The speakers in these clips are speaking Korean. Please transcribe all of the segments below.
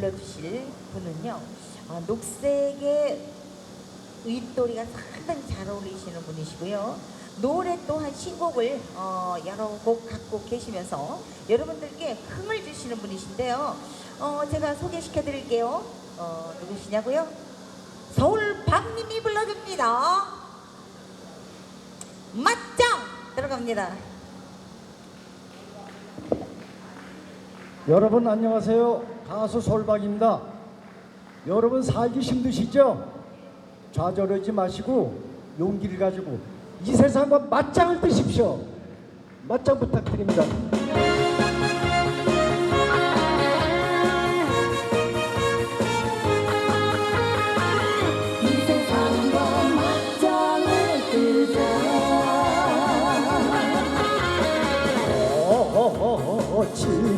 불러주실 분은요 어, 녹색의 윗도리가 상당히 잘 어울리시는 분이시고요. 노래 또한 신곡을 어, 여러 곡 갖고 계시면서 여러분들께 흥을 주시는 분이신데요. 어, 제가 소개시켜 드릴게요. 어, 누구시냐고요? 서울 박님이 불러줍니다. 맞짱! 들어갑니다. 여러분 안녕하세요. 가수 솔박입니다. 여러분 살기 힘드시죠? 좌절하지 마시고 용기를 가지고 이 세상과 맞짱을 뜨십시오. 맞짱 부탁드립니다. 이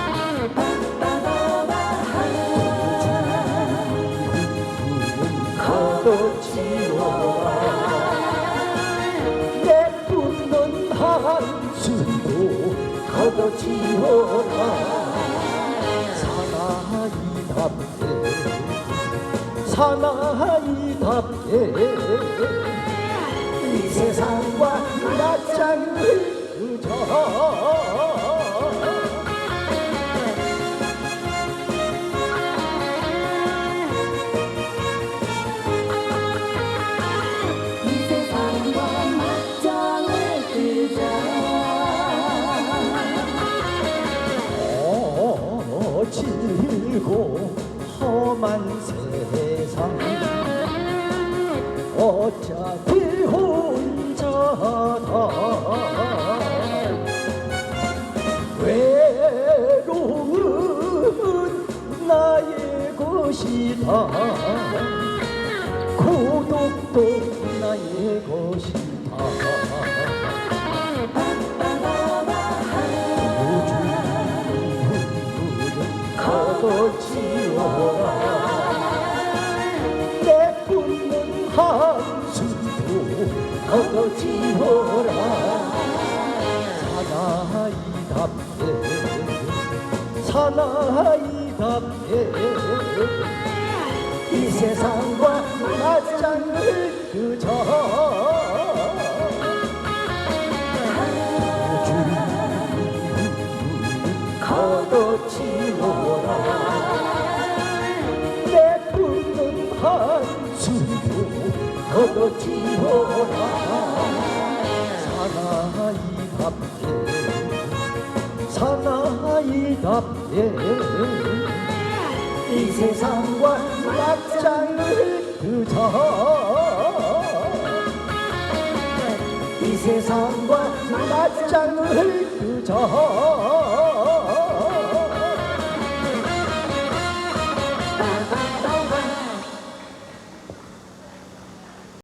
걷어지워라 사나이답게. 사나이답게. 이 세상과 맞짱을 뜨자 어, 질고 험한 세상. 어차피 혼자다. 외로운 나의 것이다. 고독도 나의 것이다 걷어지워라. 사나이답게 사나이답게 이 세상과 맞짱을 뜨자 걷어지워라. 내 뿜는 한숨도 걷어지워라 사나이답게 이 세상과 맞짱을 뜨자 이 세상과 맞짱을 뜨자